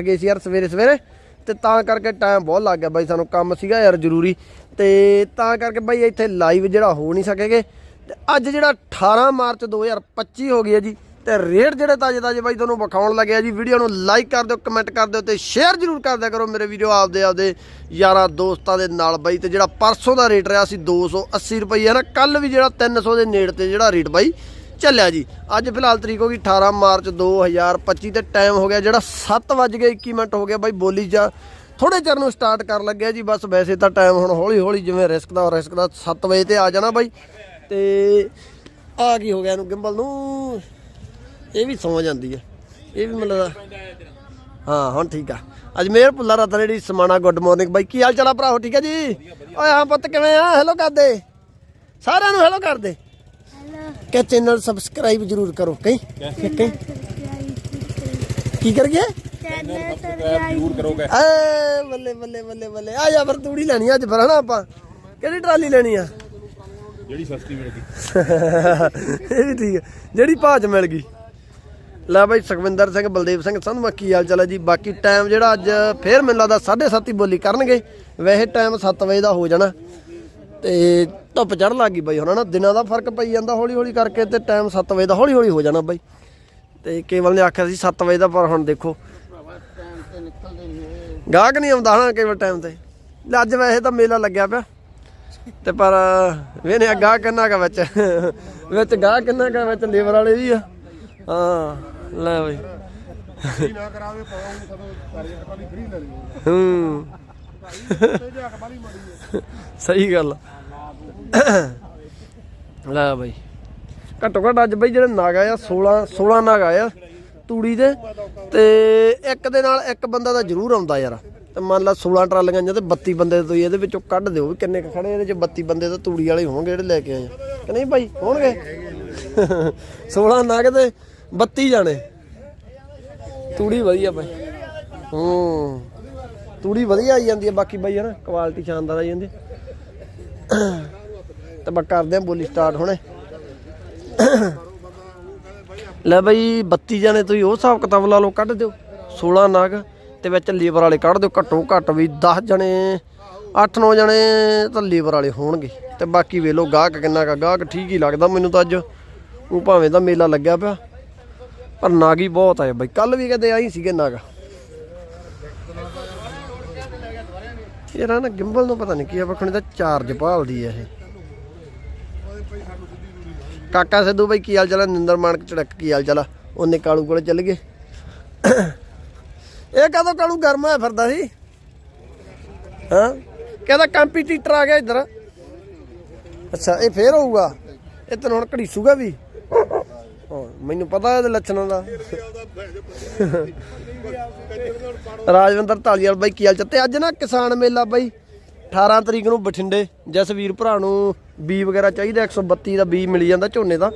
ਗਏ ਸੀ ਯਾਰ ਸਵੇਰੇ ਸਵੇਰੇ, ਤੇ ਤਾਂ ਕਰਕੇ ਟਾਈਮ ਬਹੁਤ ਲੱਗ ਗਿਆ ਬਾਈ ਸਾਨੂੰ, ਕੰਮ ਸੀਗਾ ਯਾਰ ਜ਼ਰੂਰੀ। ਤੇ ਤਾਂ ਕਰਕੇ ਬਾਈ ਇੱਥੇ ਲਾਈਵ ਜਿਹੜਾ ਹੋ ਨਹੀਂ ਸਕੇਗੇ। ਤੇ ਅੱਜ ਜਿਹੜਾ 18 ਮਾਰਚ 2025 ਹੋ ਗਿਆ ਜੀ, ਤੇ ਰੇਟ ਜਿਹੜੇ ਤਾਜੇ ਤਾਜੇ ਬਾਈ ਤੁਹਾਨੂੰ ਵਿਖਾਉਣ ਲੱਗਿਆ ਜੀ ਵੀਡੀਓ ਨੂੰ ਲਾਈਕ ਕਰ ਦਿਓ ਕਮੈਂਟ ਕਰ ਦਿਓ ਤੇ ਸ਼ੇਅਰ ਜ਼ਰੂਰ ਕਰ ਦਿਆ ਕਰੋ ਮੇਰੇ ਵੀਡੀਓ ਆਪਦੇ ਆਪਦੇ ਯਾਰਾਂ ਦੋਸਤਾਂ ਦੇ ਨਾਲ ਬਾਈ। ਤੇ ਜਿਹੜਾ ਪਰਸੋਂ ਦਾ ਰੇਟ ਰਿਹਾ ਸੀ 280 ਰੁਪਏ ਨਾ ਕੱਲ ਵੀ ਜਿਹੜਾ 300 ਦੇ ਨੇੜ ਤੇ ਜਿਹੜਾ ਰੇਟ ਬਾਈ ਚੱਲਿਆ ਜੀ। ਅੱਜ ਫਿਲਹਾਲ ਤਰੀਕ ਹੋ ਗਈ 18 ਮਾਰਚ 2025 ਤੇ ਟਾਈਮ ਹੋ ਗਿਆ ਜਿਹੜਾ 7:21 ਮਿੰਟ ਹੋ ਗਿਆ ਬਾਈ, ਬੋਲੀ ਜਾ। ਥੋੜੇ ਚਿਰ ਨੂੰ ਸਟਾਰਟ ਕਰਨ ਲੱਗਿਆ ਜੀ, ਬਸ ਵੈਸੇ ਤਾਂ ਟਾਈਮ ਹੁਣ ਹੌਲੀ ਹੌਲੀ ਜਿਵੇਂ ਰਿਸਕ ਦਾ ਰਿਸਕ ਦਾ 7 ਵਜੇ ਤੇ ਆ ਜਾਣਾ ਬਾਈ। ਤੇ ਆ ਕੀ ਹੋ ਗਿਆ ਇਹਨੂੰ ਗਿੰਬਲ ਨੂੰ? ਇਹ ਵੀ ਸੌ ਜਾਂਦੀ ਹੈ ਇਹ ਵੀ ਮਤਲਬ ਹਾਂ, ਹੁਣ ਠੀਕ ਆ। ਅਜਮੇਰ ਪੁੱਲਾ ਰਤਨ ਜਿਹੜੀ ਸਮਾਣਾ ਗੁੱਡ ਮਾਰਨਿੰਗ ਬਾਈ, ਕੀ ਹਾਲ ਚਾਲ ਆ ਭਰਾਓ ਠੀਕ ਆ ਜੀ? ਓਏ ਹਾਂ ਪੁੱਤ, ਕਿਵੇਂ ਆ? ਹੈਲੋ ਕਰਦੇ। ਸਾਰਿਆਂ ਨੂੰ ਹੈਲੋ ਕਰਦੇ। ਕਿ ਚੈਨਲ ਸਬਸਕ੍ਰਾਈਬ ਜ਼ਰੂਰ ਕਰੋ ਕਹੀਂ? ਕਹੀਂ? ਕੀ ਕਰ ਗਿਆ? ਜ਼ਰੂਰ ਕਰੋਗੇ ਏ ਬੱਲੇ ਬੱਲੇ ਬੱਲੇ ਬੱਲੇ। ਆ ਜਾ ਫਿਰ ਤੂੜੀ ਲੈਣੀ ਆ ਅੱਜ ਫਿਰ ਹਨਾ ਆਪਾਂ? ਕਿਹੜੀ ਟਰਾਲੀ ਲੈਣੀ ਆ? ਜਿਹੜੀ ਸਸਤੀ ਮਿਲ ਗਈ। ਇਹ ਵੀ ਠੀਕ ਹੈ ਜਿਹੜੀ ਭਾਜ ਮਿਲ ਗਈ। ਲੈ ਬਾਈ ਸੁਖਵਿੰਦਰ ਸਿੰਘ ਬਲਦੇਵ ਸਿੰਘ ਸੰਧਵਾ ਕੀ ਹਾਲ ਚਾਲ ਹੈ ਜੀ। ਬਾਕੀ ਟਾਈਮ ਜਿਹੜਾ ਅੱਜ ਫੇਰ ਮੈਨੂੰ ਲੱਗਦਾ 7:30 ਹੀ ਬੋਲੀ ਕਰਨਗੇ। ਵੈਸੇ ਟਾਈਮ 7 ਵਜੇ ਦਾ ਹੋ ਜਾਣਾ। ਤੇ ਧੁੱਪ ਚੜ ਲੱਗੀ ਬਾਈ ਹੁਣ ਨਾ ਦਿਨਾਂ ਦਾ ਫ਼ਰਕ ਪਈ ਜਾਂਦਾ ਹੌਲੀ ਹੌਲੀ ਕਰਕੇ ਤੇ ਟਾਈਮ 7 ਵਜੇ ਦਾ ਹੌਲੀ ਹੌਲੀ ਹੋ ਜਾਣਾ ਬਾਈ। ਤੇ ਕੇਵਲ ਨੇ ਆਖਿਆ ਸੀ 7 ਵਜੇ ਦਾ ਪਰ ਹੁਣ ਦੇਖੋ। ਗਾਹਕ ਨਹੀਂ ਆਉਂਦਾ ਹਨਾ ਕੇਵਲ ਟਾਈਮ ਤੇ। ਅੱਜ ਵੈਸੇ ਤਾਂ ਮੇਲਾ ਲੱਗਿਆ ਪਿਆ। ਤੇ ਪਰ ਵੇਨੇ ਗਾਹ ਕਿੰਨਾ ਕਾ ਵਿੱਚ ਵਿੱਚ ਗਾਹ ਕਿੰਨਾ ਕਾ ਵਿੱਚ ਲੇਬਰ ਵਾਲੇ ਵੀ ਆ। ਹਾਂ ਲੈ ਬਈ। ਨਾ ਕਰਾਵੇ ਪਾਉਂਗੇ ਸਦੋਂ ਸਾਰੀ ਟਕਾਲੀ ਫ੍ਰੀ ਲੈ ਲਈ ਹੂੰ। ਸਹੀ ਗੱਲ ਆ। ਲੈ ਬਈ ਘੱਟੋ ਘੱਟ ਅੱਜ ਬਈ ਜਿਹੜੇ ਨਾਗ ਆਇਆ 16 16 ਨਾਗ ਆਇਆ ਤੂੜੀ ਦੇ ਤੇ ਇੱਕ ਦੇ ਨਾਲ ਇੱਕ ਬੰਦਾ ਤਾਂ ਜ਼ਰੂਰ ਆਉਂਦਾ ਯਾਰ। ਤੇ ਮੰਨ ਲਾ 16 ਟਰਾਲੀਆਂ ਜਾਂ ਤੇ 32 ਬੰਦੇ ਤੁਸੀਂ ਇਹਦੇ ਵਿੱਚੋਂ ਕੱਢ ਦਿਓ ਵੀ ਕਿੰਨੇ ਕੁ ਖੜੇ ਇਹਦੇ ਚ 32 ਬੰਦੇ ਤਾਂ ਤੂੜੀ ਵਾਲੇ ਹੋਣਗੇ ਜਿਹੜੇ ਲੈ ਕੇ ਆਏ ਆ। ਕਿ ਨਹੀਂ ਭਾਈ ਹੋਣਗੇ? 16 ਨਾਗ ਤੇ 32 ਜਾਣੇ। ਤੂੜੀ ਵਧੀਆ ਬਾਈ। ਹੂੰ। ਤੂੜੀ ਵਧੀਆ ਆਈ ਜਾਂਦੀ ਹੈ, ਬਾਕੀ ਬਾਈ ਹਨਾ ਕੁਆਲਿਟੀ ਸ਼ਾਨਦਾਰ ਆਈ ਜਾਂਦੀ ਹੈ। ਤੇ ਬਾ ਕਰਦੇ ਆ ਬੋਲੀ ਸਟਾਰਟ ਹੁਣੇ। ਲੈ ਬਾਈ 32 ਜਣੇ ਤੁਸੀਂ ਉਹ ਹਿਸਾਬ ਕਿਤਾਬ ਲਾ ਲਓ, ਕੱਢ ਦਿਓ 16 ਨਾਗ, ਤੇ ਵਿੱਚ ਲੇਬਰ ਵਾਲੇ ਕੱਢ ਦਿਓ, ਘੱਟੋ ਘੱਟ ਵੀ 10 ਜਣੇ 8-9 ਜਣੇ ਤਾਂ ਲੇਬਰ ਵਾਲੇ ਹੋਣਗੇ। ਤੇ ਬਾਕੀ ਵੇਖ ਲਓ ਗਾਹਕ ਕਿੰਨਾ ਕਾ ਗਾਹਕ ਠੀਕ ਹੀ ਲੱਗਦਾ ਮੈਨੂੰ ਤਾਂ ਅੱਜ। ਉਹ ਭਾਵੇਂ ਤਾਂ ਮੇਲਾ ਲੱਗਿਆ ਪਿਆ, ਪਰ ਨਾਗ ਹੀ ਬਹੁਤ ਆਏ ਬਾਈ। ਕੱਲ ਵੀ ਕਦੇ ਆਈ ਸੀਗੇ ਨਾਗ। ਯਾਰ ਨਾ ਗਿੰਬਲ ਨੂੰ ਪਤਾ ਨਹੀਂ ਕੀ ਆ ਬੱਖਣੀ ਦਾ ਚਾਰਜ ਭਾਲਦੀ ਆ ਇਹ। ਕਾਕਾ ਸਿੱਧੂ ਬਾਈ, ਕੀ ਹਾਲ ਚਾਲ ਆ? ਨਿੰਦਰ ਮਾਨਕ ਝੜਕ, ਕੀ ਹਾਲ ਚਾਲ ਆ? ਉਹਨੇ ਕਾਲੂ ਕੋਲੇ ਚੱਲ ਗਏ। ਇਹ ਕਦੋਂ ਕਾਲੂ ਗਰਮ ਹੋਇਆ ਫਿਰਦਾ ਸੀ? ਹਾਂ? ਕਹਿੰਦਾ ਕੰਪੀਟੀਟਰ ਆ ਗਿਆ ਇੱਧਰ। ਅੱਛਾ, ਇਹ ਫੇਰ ਹੋਊਗਾ? ਇਹ ਤੈਨੂੰ ਹੁਣ ਘੜੀਸੂਗਾ ਵੀ? ਹਾਂ, ਮੈਨੂੰ ਪਤਾ ਇਹਦੇ ਲੱਛਣਾਂ ਦਾ। ਰਾਜਵਿੰਦਰ ਢਾਲੀਵਾਲ ਬਾਈ ਕੀ ਹਾਲ ਚਾਲ? ਤੇ ਅੱਜ ਨਾ ਕਿਸਾਨ ਮੇਲਾ ਬਾਈ 18 ਤਰੀਕ ਨੂੰ ਬਠਿੰਡੇ ਜਸਵੀਰ ਭਰਾ ਨੂੰ ਬੀ ਵਗੈਰਾ ਚਾਹੀਦਾ 132 ਦਾ ਬੀ ਮਿਲ ਜਾਂਦਾ ਝੋਨੇ ਦਾ।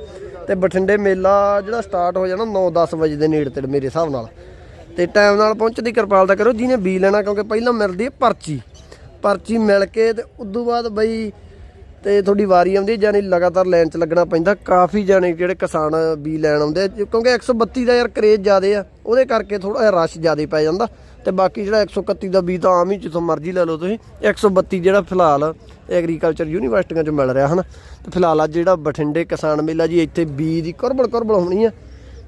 ਤੇ ਬਠਿੰਡੇ ਮੇਲਾ ਜਿਹੜਾ ਸਟਾਰਟ ਹੋ ਜਾਣਾ 9-10 ਵਜੇ ਦੇ ਨੇੜੇ ਤੇ ਮੇਰੇ ਹਿਸਾਬ ਨਾਲ। ਤੇ ਟਾਈਮ ਨਾਲ ਪਹੁੰਚਣ ਦੀ ਕਿਰਪਾਲਤਾ ਕਰੋ ਜਿਹਨੇ ਬੀ ਲੈਣਾ ਕਿਉਂਕਿ ਪਹਿਲਾਂ ਮਿਲਦੀ ਹੈ ਪਰਚੀ। ਪਰਚੀ ਮਿਲ ਕੇ ਤੇ ਉਦੋਂ ਬਾਅਦ ਬਈ ਤੇ ਤੁਹਾਡੀ ਵਾਰੀ ਆਉਂਦੀ ਜਾਨੀ ਲਗਾਤਾਰ ਲਾਈਨ 'ਚ ਲੱਗਣਾ ਪੈਂਦਾ। ਕਾਫੀ ਜਾਣੇ ਜਿਹੜੇ ਕਿਸਾਨ ਬੀ ਲੈਣ ਆਉਂਦੇ ਕਿਉਂਕਿ 132 ਦਾ ਯਾਰ ਕਰੇਜ ਜ਼ਿਆਦੇ ਆ ਉਹਦੇ ਕਰਕੇ ਥੋੜਾ ਜਿਹਾ ਰਸ਼ ਜ਼ਿਆਦੇ ਪੈ ਜਾਂਦਾ। ਤੇ ਬਾਕੀ ਜਿਹੜਾ 131 ਦਾ ਬੀ ਤਾਂ ਆਮ ਹੀ ਜਿੱਥੋਂ ਮਰਜ਼ੀ ਲੈ ਲਓ ਤੁਸੀਂ। 132 ਜਿਹੜਾ ਫਿਲਹਾਲ ਐਗਰੀਕਲਚਰ ਯੂਨੀਵਰਸਿਟੀਆਂ 'ਚ ਮਿਲ ਰਿਹਾ ਹਨ? ਤੇ ਫਿਲਹਾਲ ਅੱਜ ਜਿਹੜਾ ਬਠਿੰਡੇ ਕਿਸਾਨ ਮੇਲਾ ਜੀ ਇੱਥੇ ਬੀ ਦੀ ਕੁਰਬਲ ਕੁਰਬਲ ਹੋਣੀ ਆ।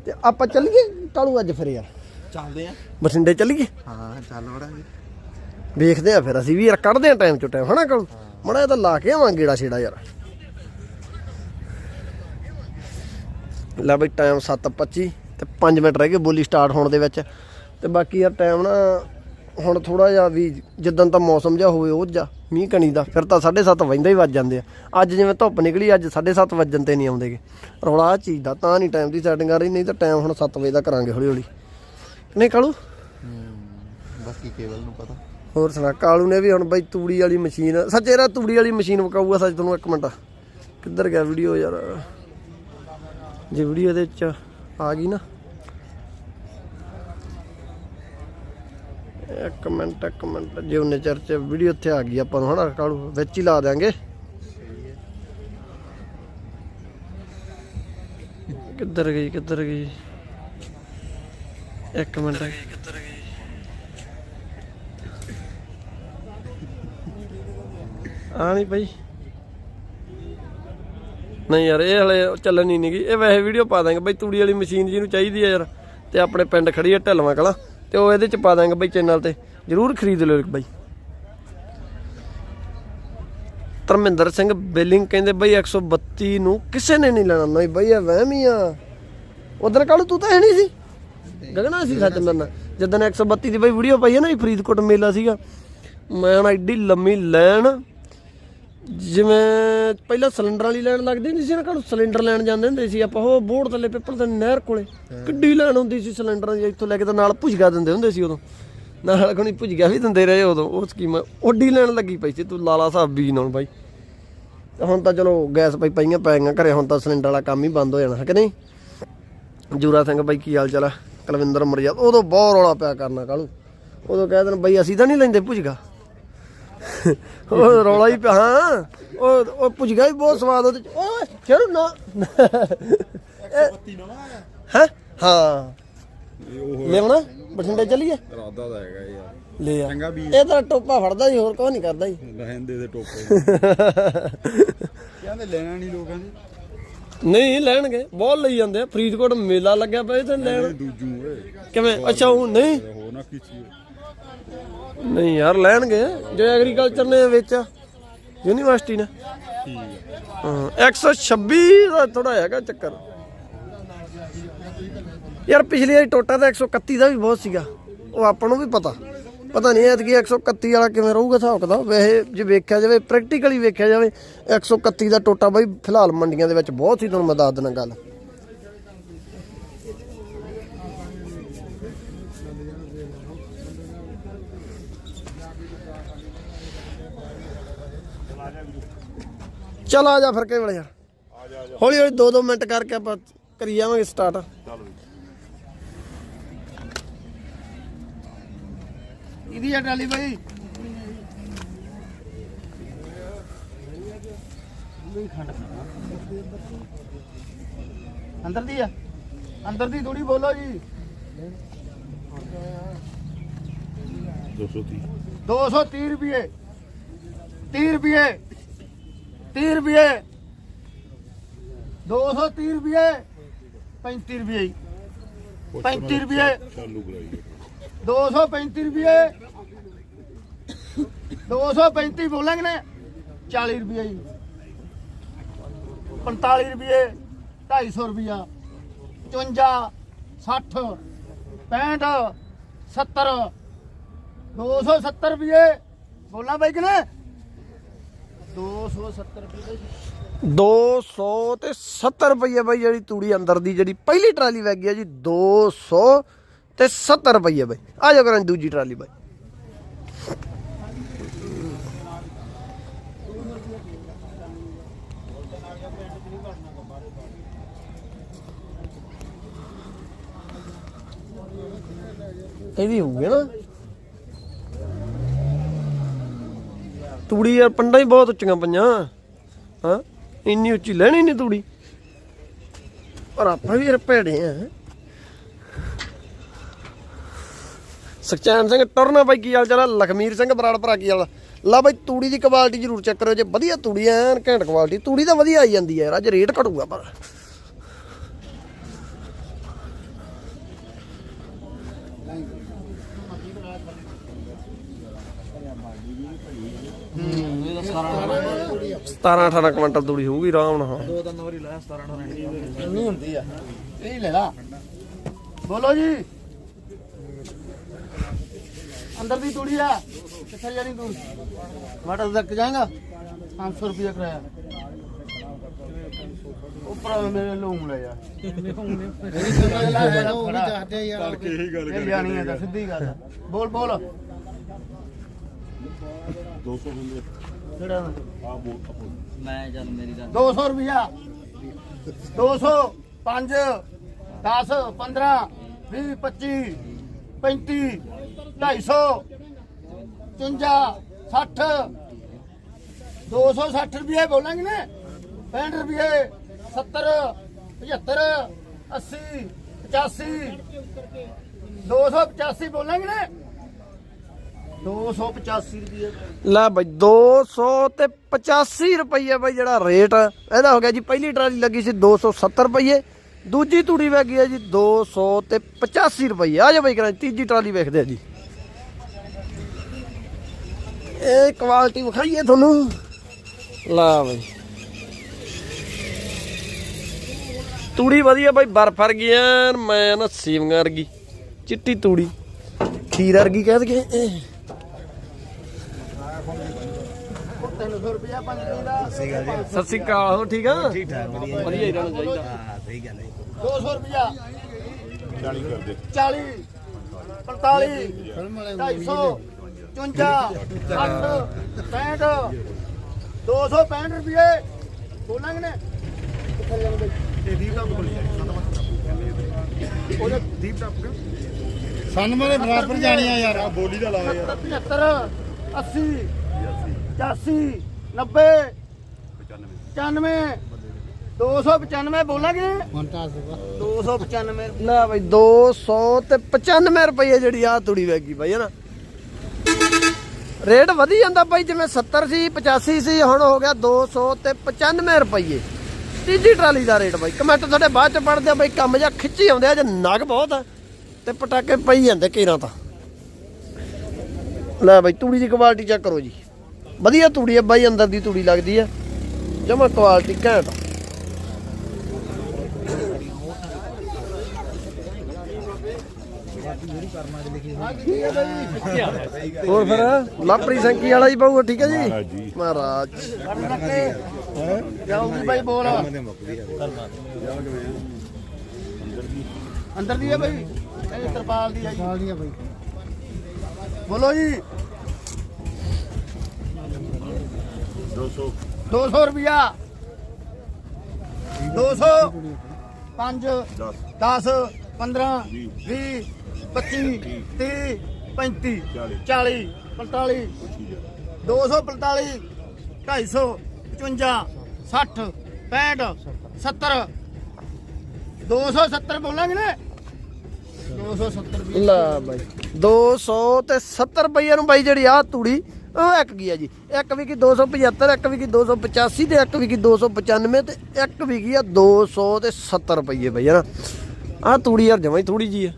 ਤੇ ਆਪਾਂ ਚੱਲੀਏ ਕਾਲੂ ਅੱਜ ਫਿਰ ਯਾਰ? ਚੱਲਦੇ ਆ। ਬਠਿੰਡੇ ਚੱਲੀਏ? ਹਾਂ ਚੱਲ ਵੜਾਂਗੇ। ਵੇਖਦੇ ਆ ਫਿਰ ਅਸੀਂ ਵੀ ਯਾਰ ਕੱਢਦੇ ਆ ਟਾਈਮ ਚੋਂ ਟਾਈਮ ਹਨਾ ਕਾਲੂ ਮੜਾ ਇਹ ਲਾ ਕੇ ਆਵਾਂਗੇ ਗੇੜਾ ਛੇੜਾ ਯਾਰ। ਲੈ ਬਈ ਟਾਈਮ 7:25 ਤੇ 5 ਮਿੰਟ ਰਹਿ ਗਏ ਬੋਲੀ ਸਟਾਰਟ ਹੋਣ ਦੇ ਵਿੱਚ। ਤੇ ਬਾਕੀ ਯਾਰ ਟਾਈਮ ਨਾ ਹੁਣ ਥੋੜਾ ਜਿਹਾ ਵੀ ਜਿੱਦਾਂ ਤਾਂ ਮੌਸਮ ਜਿਹਾ ਹੋਵੇ ਉਹ ਜਾ, ਮੀਂਹ ਕਣੀ ਦਾ, ਫਿਰ ਤਾਂ 7:30 ਵਜਦਾ ਹੀ ਵੱਜ ਜਾਂਦੇ ਆ। ਅੱਜ ਜਿਵੇਂ ਧੁੱਪ ਨਿਕਲੀ, ਅੱਜ 7:30 ਵੱਜਣ ਤੇ ਨਹੀਂ ਆਉਂਦੇਗੇ ਰੌਲਾ ਆਹ ਚੀਜ਼ ਦਾ, ਤਾਂ ਨਹੀਂ ਟਾਈਮ ਦੀ ਸੈਟਿੰਗ ਆ ਰਹੀ, ਨਹੀਂ ਤਾਂ ਟਾਈਮ ਹੁਣ 7 ਵਜੇ ਦਾ ਕਰਾਂਗੇ ਹੌਲੀ ਹੌਲੀ ਨਹੀਂ ਕਾਲੂ? ਬਾਕੀ ਕੇਵਲ ਨੂੰ ਪਤਾ। ਹੋਰ ਸੁਣਾ, ਕਾਲੂ ਨੇ ਵੀ ਹੁਣ ਬਈ ਤੂੜੀ ਵਾਲੀ ਮਸ਼ੀਨ, ਸੱਚੇ ਇਹਦਾ ਤੂੜੀ ਵਾਲੀ ਮਸ਼ੀਨ ਵਿਕਾਊਗਾ ਸੱਚ ਤੁਹਾਨੂੰ ਇੱਕ ਮਿੰਟ। ਕਿੱਧਰ ਗਿਆ ਵੀਡੀਓ ਯਾਰ? ਜੇ ਵੀਡੀਓ ਦੇ ਵਿੱਚ ਆ ਗਈ ਨਾ। ਇੱਕ ਮਿੰਟ ਇੱਕ ਮਿੰਟ, ਜੇ ਉਹਨੇ ਚਰਚ ਵੀਡੀਓ ਉੱਥੇ ਆ ਗਈ, ਆਪਾਂ ਨੂੰ ਹਨਾ ਕਾਲੂ, ਵਿੱਚ ਹੀ ਲਾ ਦਿਆਂਗੇ। ਕਿੱਧਰ ਗਈ ਕਿੱਧਰ ਗਈ? ਇੱਕ ਮਿੰਟ। ਕਿੱਧਰ ਗਈ ਆ ਨਹੀਂ ਭਾਈ। ਨਹੀਂ ਯਾਰ, ਇਹ ਹਲੇ ਚੱਲਣ ਨਹੀਂ ਗਈ। ਇਹ ਵੈਸੇ ਵੀਡੀਓ ਪਾ ਦਾਂਗੇ ਬਈ, ਤੂੜੀ ਵਾਲੀ ਮਸ਼ੀਨ ਜਿਹਨੂੰ ਚਾਹੀਦੀ ਆ ਯਾਰ, ਤੇ ਆਪਣੇ ਪਿੰਡ ਖੜੀ ਆ ਢਲਵਾਂ ਕਲਾ, ਤੇ ਉਹ ਇਹਦੇ ਚ ਪਾ ਦਾਂਗੇ ਬਈ ਚੈਨਲ ਤੇ। ਜਰੂਰ ਖਰੀਦ ਲਿਓ ਇੱਕ ਧਰਮਿੰਦਰ ਸਿੰਘ ਬਿਲਿੰਗ ਕਹਿੰਦੇ ਬਈ 132 ਨੂੰ ਕਿਸੇ ਨੇ ਨਹੀਂ ਲੈਣਾ। ਨਹੀਂ ਬਈ, ਇਹ ਵਹਿਮ ਆ। ਉਧਰ ਕੱਲ ਤੂੰ ਤਾਂ ਹੈ ਨਹੀਂ ਸੀ। ਗਗਨਾ ਸੀ ਸੱਚ ਮੇਰੇ ਨਾਲ। ਜਦੋਂ 132 ਦੀ ਬਈ ਵੀਡੀਓ ਪਾਈ ਹੈ ਨਾ ਫਰੀਦਕੋਟ ਮੇਲਾ ਸੀਗਾ, ਮੈਂ ਨਾ ਐਡੀ ਲੰਮੀ ਲੈਣ ਜਿਵੇਂ ਪਹਿਲਾਂ ਸਿਲੰਡਰ ਵਾਲੀ ਲਾਈਨ ਲੱਗਦੀ ਨਹੀਂ ਸੀ ਨਾ ਕੱਲ ਸਿਲੰਡਰ ਲੈਣ ਜਾਂਦੇ ਹੁੰਦੇ ਸੀ ਆਪਾਂ ਉਹ ਬੋਰਡ ਥੱਲੇ ਪਿੱਪਲ ਤੇ ਨਹਿਰ ਕੋਲੇ ਕਿੱਡੀ ਲਾਈਨ ਹੁੰਦੀ ਸੀ ਸਿਲੰਡਰਾਂ ਦੀ ਇੱਥੋਂ ਲੈ ਕੇ ਤਾਂ ਨਾਲ ਭੁਜਗਾ ਦਿੰਦੇ ਹੁੰਦੇ ਸੀ ਉਦੋਂ। ਨਾਲ ਕੋਣੀ ਭੁਜਗਾ ਵੀ ਦਿੰਦੇ ਰਹੇ ਉਦੋਂ ਉਹ ਸਕੀਮ ਓਡੀ ਲਾਈਨ ਲੱਗੀ ਪਈ ਸੀ ਤੂੰ ਲਾਲਾ ਸਾਹਿਬ ਬੀਜ ਨਾਲ ਬਾਈ। ਹੁਣ ਤਾਂ ਚਲੋ ਗੈਸ ਪਈ ਪਈਆਂ ਪੈ ਗਈਆਂ ਘਰੇ ਹੁਣ ਤਾਂ ਸਿਲੰਡਰ ਵਾਲਾ ਕੰਮ ਹੀ ਬੰਦ ਹੋ ਜਾਣਾ ਹੈ ਕਿ ਨਹੀਂ? ਜੂਰਾ ਸਿੰਘ ਬਾਈ ਕੀ ਹਾਲ ਚਾਲ ਹੈ ਕੁਲਵਿੰਦਰ ਮਰਜਾ ਉਦੋਂ ਬਹੁਤ ਰੌਲਾ ਪਿਆ ਕਰਨਾ ਕਾਲੂ ਉਦੋਂ ਕਹਿ ਦੇਣ ਬਾਈ ਅਸੀਂ ਤਾਂ ਨਹੀਂ ਲੈਂਦੇ ਭੁਜਗਾ। ਉਹ ਰੌਲਾ ਹੀ ਪਿਆ ਹਾਂ। ਉਹ ਉਹ ਭੁਜਗਾ ਵੀ ਬਹੁਤ ਸਵਾਦ ਉਹਦੇ ਚ। ਓਏ ਚਲੋ ਨਾ। ਬੱਤੀ ਨਵਾਂ ਆਇਆ। ਹੈ? ਹਾਂ। ਲੈਵਣਾ ਬਠਿੰਡੇ ਚੱਲੀਏ? ਇਰਾਦਾ ਦਾ ਹੈਗਾ ਯਾਰ। ਲੈ ਆ। ਚੰਗਾ ਵੀ ਇਹ ਤਾਂ ਟੋਪਾ ਫੜਦਾ ਜੀ ਹੋਰ ਕੋਈ ਨਹੀਂ ਕਰਦਾ ਜੀ ਲਹਿੰਦੇ ਦੇ ਟੋਪੇ। ਕਹਿੰਦੇ ਲੈਣਾ ਨਹੀਂ ਲੋਕਾਂ ਦੇ ਨਹੀਂ ਲੈਣਗੇ। ਬਹੁਤ ਲਈ ਜਾਂਦੇ ਆ। ਫਰੀਦਕੋਟ ਮੇਲਾ ਲੱਗਿਆ ਪਿਆ ਤੇ ਲੈਣ। ਦੂਜੂ ਓਏ। ਕਿਵੇਂ? ਅੱਛਾ ਉਹ ਨਹੀਂ। ਹੋ ਨਾ ਕੀ ਨਹੀਂ ਯਾਰ, ਲੈਣਗੇ। ਜੇ ਐਗਰੀਕਲਚਰ ਨੇ ਵੇਚਿਆ ਯੂਨੀਵਰਸਿਟੀ ਨੇ। ਠੀਕ ਹੈ 126 ਦਾ ਥੋੜਾ ਹੈਗਾ ਚੱਕਰ। ਯਾਰ, ਪਿਛਲੀ ਵਾਰੀ ਟੋਟਾ ਤਾਂ 131 ਦਾ ਵੀ ਬਹੁਤ ਸੀਗਾ। ਉਹ ਆਪਾਂ ਨੂੰ ਵੀ ਪਤਾ। ਪਤਾ ਨਹੀਂ ਐਤਕੀ 131 ਵਾਲਾ ਕਿਵੇਂ ਰਹੂਗਾ ਹਿਸਾਬ ਕਿਤਾਬ। ਵੈਸੇ ਜੇ ਵੇਖਿਆ ਜਾਵੇ ਪ੍ਰੈਕਟੀਕਲੀ ਵੇਖਿਆ ਜਾਵੇ 131 ਦਾ ਟੋਟਾ ਬਾਈ ਫਿਲਹਾਲ ਮੰਡੀਆਂ ਦੇ ਵਿੱਚ ਬਹੁਤ ਸੀ, ਤੁਹਾਨੂੰ ਮੈਂ ਦੱਸ ਦੇਣਾ ਗੱਲ। ਚਲ ਆ ਜਾ ਫਿਰ ਕੇ ਵੇਲੇ ਯਾਰ। ਹੌਲੀ ਹੌਲੀ 2-2 ਮਿੰਟ ਕਰਕੇ ਆਪਾਂ ਕਰੀ ਜਾਵਾਂਗੇ ਸਟਾਰਟ ਇਹਦੀ ਆ ਟਰਾਲੀ ਬਾਈ? ਅੰਦਰ ਦੀ ਆ। ਅੰਦਰ ਦੀ ਥੋੜੀ ਬੋਲੋ ਜੀ। 230 230 ਰੁਪਏ। 30 ਰੁਪਏ। 30 ਰੁਪਏ। 230 ਰੁਪਏ 35 ਰੁਪਏ। 35 ਰੁਪਏ। ਚਾਲੂ ਕਰਾਈਏ 235 ਰੁਪਏ। 235 ਬੋਲਾਂਗੇ ਨਾ 40 ਰੁਪਏ ਜੀ। 45 ਰੁਪਏ 250 ਰੁਪਿਆ 54 60 65 70 270 ਰੁਪਏ। ਬੋਲਾਂ ਬਾਈ ਕਿ ਨਾ? 270 ਰੁਪਏ 200 ਤੇ 70 ਰੁਪਏ ਬਾਈ ਜਿਹੜੀ ਤੂੜੀ ਅੰਦਰ ਦੀ, ਜਿਹੜੀ ਪਹਿਲੀ ਟਰਾਲੀ ਵਗ ਗਈ ਆ ਜੀ 200 ਤੇ 70 ਰੁਪਏ ਬਾਈ। ਆ ਜਾ ਕਰਾਂ ਦੂਜੀ ਟਰਾਲੀ ਬਾਈ। ਇਹਦੀ ਹੋਊਗੀ ਨਾ। ਤੂੜੀ ਯਾਰ ਪੰਡਾਂ ਹੀ ਬਹੁਤ ਉੱਚੀਆਂ ਪਈਆਂ। ਹਾਂ, ਇੰਨੀ ਉੱਚੀ ਲੈਣੀ ਨਹੀਂ ਤੂੜੀ। ਪਰ ਆਪਾਂ ਵੀ ਯਾਰ ਭੇੜੇ ਆ। ਸੁਖਚੈਨ ਸਿੰਘ ਟੁਰਨਾ ਬਾਈ ਕੀ ਹਾਲ ਚਾਲ ਲਖਮੀਰ ਸਿੰਘ ਬਰਾੜ ਭਰਾ ਕੀ ਹਾਲ ਲਾ ਬਾਈ ਤੂੜੀ ਦੀ ਕੁਆਲਿਟੀ ਜ਼ਰੂਰ ਚੈੱਕ ਕਰਿਓ, ਜੇ ਵਧੀਆ ਤੂੜੀ ਐਨ ਘੈਂਟ ਕੁਆਲਿਟੀ ਤੂੜੀ ਤਾਂ ਵਧੀਆ ਆਈ ਜਾਂਦੀ ਹੈ ਯਾਰ, ਅੱਜ ਰੇਟ ਘਟੂਗਾ ਪਰ। ਸਤਾਰਾਂ 18 ਕੁਇੰਟਲ ਤੂੜੀ ਹੋਊਗੀ ਆਰਾਮ ਨਾਲ। ਹਾਂ ਨਹੀਂ ਹੁੰਦੀ ਆ। ਇਹ ਲੈ ਲਾ। ਬੋਲੋ ਜੀ। ਅੰਦਰ ਦੀ ਤੂੜੀ ਆ। ਕਿੱਥੇ ਜਾਣੀ ਤੂੰ ਵਾਟਰ ਤੱਕ ਜਾਏਗਾ? 500 ਰੁਪਏ ਕਿਰਾਇਆ। ਉੱਪਰ ਮੇਰੇ ਲੋਮ ਲੈ ਜਾ। ਉਹ ਵੀ ਦੱਸਦੇ ਯਾਰ ਤੜਕੇ ਇਹੀ ਗੱਲ ਇਹ ਲਿਆਣੀ ਹੈ ਤਾਂ ਸਿੱਧੀ ਗੱਲ। ਬੋਲ ਬੋਲ। 200 ਬੰਦੇ ਕਿਹੜਾ ਆ ਬੋਲ ਮੈਂ ਚੱਲ ਮੇਰੀ ਗੱਲ 200 ਰੁਪਿਆ 200 5 10 15 20 25 35 250 55 60 260 ਰੁਪਏ ਬੋਲਾਂਗੇ ਨਾ? 65 ਰੁਪਏ 70 75 80 85 285 ਬੋਲਾਂਗੇ ਨਾ? 285 ਰੁਪਏ ਲੈ ਬਾਈ 200 ਤੇ 85 ਰੁਪਏ ਬਾਈ ਜਿਹੜਾ ਰੇਟ, ਇਹਦਾ ਹੋ ਗਿਆ ਜੀ, ਪਹਿਲੀ ਟਰਾਲੀ ਲੱਗੀ ਸੀ 270 ਰੁਪਏ ਦੂਜੀ ਤੂੜੀ ਵਗ ਗਈ ਹੈ ਜੀ 200 ਰੁਪਏ ਆ ਜਾ ਬਾਈ ਕਰਾਂ, ਤੀਜੀ ਟਰਾਲੀ ਵੇਖਦੇ ਆ ਜੀ। ਇਹ ਕੁਆਲਿਟੀ ਵਿਖਾਈਏ ਤੁਹਾਨੂੰ। ਲਾ ਬਾਈ। ਤੂੜੀ ਵਧੀਆ ਬਾਈ, ਬਰਫ ਵਰਗੀ ਐ ਮੈਂ ਨਾ ਸੀਵੀਆਂ ਵਰਗੀ, ਚਿੱਟੀ ਤੂੜੀ। ਖੀਰ ਵਰਗੀ ਕਹਿ ਦਗੇ ਸਤਿ ਸ੍ਰੀ ਅਕਾਲ ਹੋਰ ਠੀਕ ਆ? ਠੀਕ ਠਾਕ ਵਧੀਆ ਹੀ ਰਹਿਣਾ ਚਾਹੀਦਾ ਹਾਂ ਸਹੀ ਗੱਲ ਹੈ 200 ਰੁਪਿਆ 40 ਕਰ 40 45 250 265 ਰੁਪਏ। ਬੋਲਾਂਗੇ ਨੇ। ਕਿੱਥੇ ਦੀਪ ਦਾ ਬੋਲੀ ਉਹਦੇ ਦੀਪ ਦਾ ਸਨਮਾਨੇ ਬਰਾਬਰ ਜਾਣੀਆਂ ਯਾਰ। ਬੋਲੀ ਦਾ ਲਾਇਆ। 75 80 85 90 95 295 ਬੋਲਾਂਗੇ 295 ਲੈ ਬਈ 200 ਤੇ 95 ਰੁਪਏ ਜਿਹੜੀ ਆ ਤੁੜੀ ਵੈਗੀ ਬਾਈ ਹਨਾ? ਰੇਟ ਵਧੀ ਜਾਂਦਾ ਬਾਈ ਜਿਵੇਂ 70 ਸੀ 85 ਸੀ ਹੁਣ ਹੋ ਗਿਆ 200 ਤੇ 95 ਰੁਪਏ ਤੀਜੀ ਟਰਾਲੀ ਦਾ ਰੇਟ ਬਾਈ ਕਮੈਂਟ ਤੁਹਾਡੇ ਬਾਅਦ ਚ ਪੜਦੇ ਆ ਬਾਈ ਕੰਮ ਜਾਂ ਖਿੱਚੀ ਆਉਂਦੇ ਆ ਜੇ ਨਗ ਬਹੁਤ ਆ ਤੇ ਪਟਾਕੇ ਪਈ ਜਾਂਦੇ ਕੇਰਾਂ ਤਾਂ। ਲੈ ਬਾਈ ਤੂੜੀ ਦੀ ਕੁਆਲਿਟੀ ਚੈੱਕ ਕਰੋ ਜੀ। ਵਧੀਆ ਤੂੜੀ ਹੈ ਬਾਈ ਅੰਦਰ ਦੀ ਤੂੜੀ ਲੱਗਦੀ ਆ। ਜਮਾ ਕੁਆਲਿਟੀ ਘੈਂਟ ਹੋਰ ਫਿਰ? ਲਾਪਰੀ ਸੰਕੀ ਵਾਲਾ ਹੀ ਪਾਊਗਾ ਠੀਕ ਹੈ ਜੀ? ਮਹਾਰਾਜ। ਬਾਈ ਬੋਲ। ਅੰਦਰ ਦੀ ਹੈ ਬਾਈ। ਇਹ ਤਰਪਾਲ ਦੀ ਹੈ ਹੈ ਬਾਈ। ਬੋਲੋ ਜੀ। 200 200 ਰੁਪਿਆ 200 5 10 10 15 20 25 30 35 40 45 245 250 55 60 65 70 270 ਬੋਲਾਂਗੇ ਨਾ। 270 ਵੀ ਲੈ ਬਾਈ। 200 ਤੇ 70 ਰੁਪਏ ਨੂੰ ਬਾਈ ਜਿਹੜੀ ਆ ਤੂੜੀ ਉਹ ਇੱਕ ਕੀ ਆ ਜੀ? ਇੱਕ ਵੀ ਕੀ 275 ਇੱਕ ਵੀ ਕੀ 285 ਤੇ ਇੱਕ ਵੀ ਕੀ 295 ਤੇ ਇੱਕ ਵੀ ਕੀ ਆ 200 ਤੇ 70 ਰੁਪਏ ਬਾਈ ਹਨਾ ਆ ਤੂੜੀ ਯਾਰ ਜਮਾਂ ਹੀ ਥੋੜੀ ਜੀ ਆ।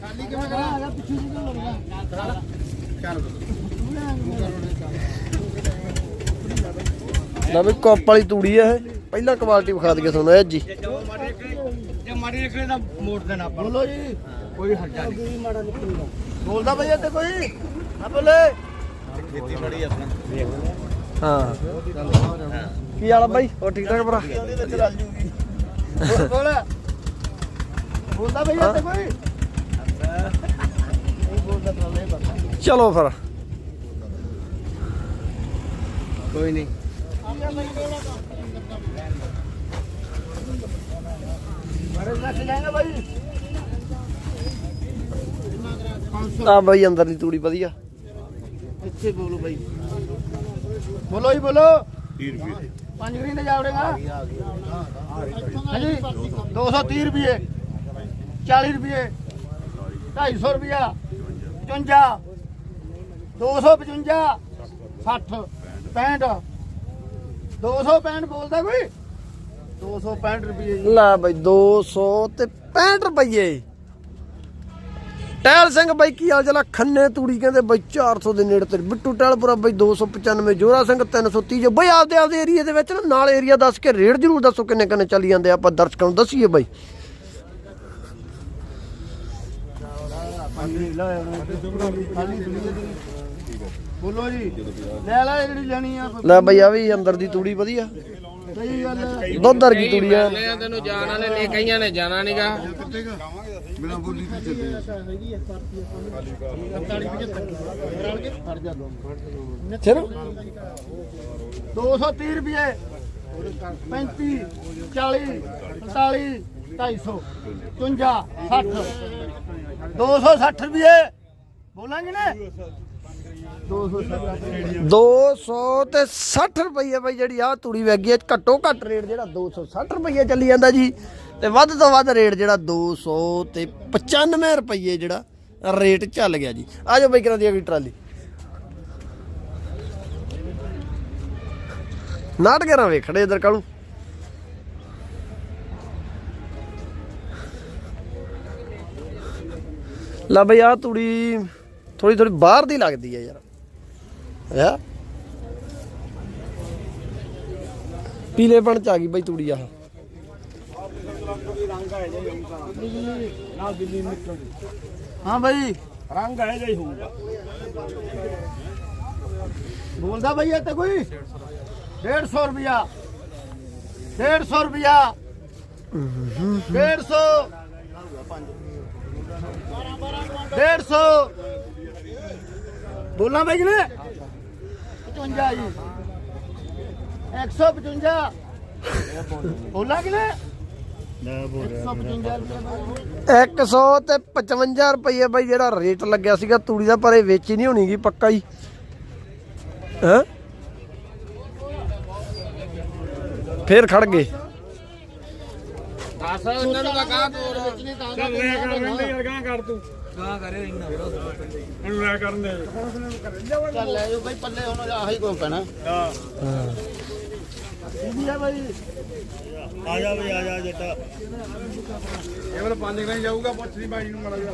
ਖਾਲੀ ਕਿਵੇਂ ਕਰਾਂ ਆ ਪਿੱਛੇ ਜੀ ਕਿਉਂ ਲੱਗਦਾ ਚੱਲ ਨਾ ਵੀ ਕੱਪ ਵਾਲੀ ਤੂੜੀ ਆ ਇਹ। ਪਹਿਲਾਂ ਕੁਆਲਿਟੀ ਵਿਖਾ ਦਈਏ ਤੁਹਾਨੂੰ ਇਹ ਜੀ। ਜੇ ਮਾੜੀ ਨਿਕਲੇ ਤਾਂ ਮੋੜ ਦੇਣਾ ਆਪਾਂ ਬੋਲੋ ਜੀ। ਕੋਈ ਹੱਡਾ ਨਹੀਂ ਬੋਲਦਾ ਭਈਆ ਤੇ ਕੋਈ। ਆ ਬੋਲੇ। ਖੇਤੀ ਬੜੀ ਆਪਣਾ। ਹਾਂ। ਕੀ ਹਾਲ ਆ ਬਾਈ? ਹੋਰ ਠੀਕ ਠਾਕ ਭਰਾ? ਉਹਦੇ ਵਿੱਚ ਰਲ ਜੂਗੀ। ਬੋਲ ਬੋਲ। ਬੋਲਦਾ ਭਈਆ ਤੇ ਕੋਈ? ਨਹੀਂ ਬੋਲਦਾ ਤਾਂ ਨਹੀਂ ਪਤਾ ਚਲੋ ਫਿਰ। ਕੋਈ ਨਹੀਂ। ਮਾਰੇ ਲੱਗ ਜਾਏਗਾ ਭਾਈ ਆ ਬਾਈ ਅੰਦਰ ਦੀ ਤੂੜੀ ਵਧੀਆ। ਇੱਥੇ ਬੋਲੋ ਭਾਈ ਬੋਲੋ ਹੀ ਬੋਲੋ। 30 ਰੁਪਏ। ਪੰਜ ਗਰੀ ਤੇ ਜਾਵੜੇਗਾ ਹਾਂਜੀ। 230 ਰੁਪਏ। 40 ਰੁਪਏ। 250 ਰੁਪਿਆ 55 255 60 65 265 ਬੋਲਦਾ ਕੋਈ? 265 ਰੁਪਏ ਜੀ। ਲੈ ਬਾਈ 200 ਤੇ 65 ਰੁਪਏ। ਟਹਿਲ ਸਿੰਘ ਬਾਈ ਕੀ ਹਾਲ ਚਲਾ ਖੰਨੇ ਤੂੜੀ ਕਹਿੰਦੇ ਬਾਈ 400 ਦੇ ਨੇੜੇ ਤੇ ਬਿੱਟੂ ਟਹਿਲਪੁਰਾ ਬਾਈ 295 ਜੋਰਾ ਸਿੰਘ 330 ਜੋ ਬਾਈ ਆਪਦੇ ਆਪਦੇ ਏਰੀਆ ਦੇ ਵਿੱਚ ਨਾ ਨਾਲ ਏਰੀਆ ਦੱਸ ਕੇ ਰੇਟ ਜ਼ਰੂਰ ਦੱਸੋ ਕਿੰਨੇ ਕਿੰਨੇ ਚੱਲੀ ਜਾਂਦੇ ਆਪਾਂ ਦਰਸ਼ਕਾਂ ਨੂੰ ਦੱਸੀਏ ਬਾਈ। ਬੋਲੋ ਜੀ। ਲੈ ਲੈ ਜਿਹੜੀ ਲੈਣੀ ਆ। ਲੈ ਬਾਈ ਆ ਵੀ ਅੰਦਰ ਦੀ ਤੂੜੀ ਵਧੀਆ। ਦੁੱਧ ਵਰਗੀ ਤੂੜੀ ਆ। ਤੈਨੂੰ ਜਾਣ ਵਾਲੇ ਨੇ ਕਈਆਂ ਨੇ ਜਾਣਾ ਨਹੀਂਗਾ ਬਿਨਾ ਬੋਲੀ ਦੀ ਚੱਲੇ ਚਲੋ 230 ਰੁਪਏ 35 40 45 250 55 60 260 ਰੁਪਏ। ਬੋਲਾਂਗੇ ਨਾ? 260 200 ਤੇ 60 ਰੁਪਏ ਬਾਈ ਜਿਹੜੀ ਆ ਤੂੜੀ ਵੈਗੀ ਹੈ, ਘੱਟੋ ਘੱਟ ਰੇਟ ਜਿਹੜਾ 260 ਰੁਪਏ ਚੱਲੀ ਜਾਂਦਾ ਜੀ। ਤੇ ਵੱਧ ਤੋਂ ਵੱਧ ਰੇਟ ਜਿਹੜਾ 200 ਤੇ 95 ਰੁਪਏ ਜਿਹੜਾ ਰੇਟ ਚੱਲ ਗਿਆ ਜੀ। ਆ ਜਾਓ ਬਾਈ ਕਰਾਂ ਦੀ ਅਗਲੀ ਟਰਾਲੀ। ਨਾਟ ਕਰਾਂ ਵੇਖੜੇ ਇਧਰ ਕਾਲੂ ਲਾ ਬਈ ਆ ਤੂੜੀ ਥੋੜੀ ਥੋੜੀ ਬਾਹਰ ਦੀ ਲੱਗਦੀ ਹੈ ਯਾਰ। ਹੈ? ਪੀਲੇਪਣ ਚ ਆ ਗਈ ਬਾਈ ਤੂੜੀ ਆਹ। ਹਾਂ ਬਾਈ। ਰੰਗ ਹੈ ਜਾਈ ਹੋਊਗਾ। ਬੋਲਦਾ ਬਾਈ ਇਹ ਤੇ ਕੋਈ 150 ਰੁਪਿਆ 150 ਰੁਪਿਆ 150 150 ਬੋਲਾਂ ਬਾਈ ਨੇ 55 ਜੀ। 155 ਬੋਲਾਂ ਕਿ ਨੇ 155 ਰੁਪਏ 100 ਤੇ 55 ਰੁਪਏ ਬਾਈ ਜਿਹੜਾ ਰੇਟ ਲੱਗਿਆ ਸੀਗਾ ਤੂੜੀ ਦਾ ਪਰ ਇਹ ਵੇਚੀ ਨਹੀਂ ਹੋਣੀਗੀ ਪੱਕਾ ਹੀ। ਹੈ? ਫੇਰ ਖੜ ਗਏ। ਦੱਸ ਇਹਨਾਂ ਨੂੰ ਤਾਂ ਕਹਾਂ ਤੋੜ ਚੱਲ ਲੈ ਕਰ ਗਾਂ ਕਰ ਤੂੰ ਗਾਂ ਕਰੇ ਇਹਨੂੰ ਲੈ ਕਰਨ ਦੇ। ਚੱਲ ਲੈ ਜਾਓ ਬਾਈ ਪੱਲੇ ਹੁਣ ਆਹੀ ਕੋਈ ਪੈਣਾ। ਹਾਂ। ਕੀ ਆ ਬਾਈ। ਆ ਜਾ ਬਈ ਆ ਜਾ ਜੱਟਾ। ਇਹ ਵਾਲਾ ਪੰਜ ਗਾਂ ਜਾਊਗਾ ਪੁੱਛ ਲਈ ਬਾਈ ਨੂੰ ਮੜਾ ਜਾ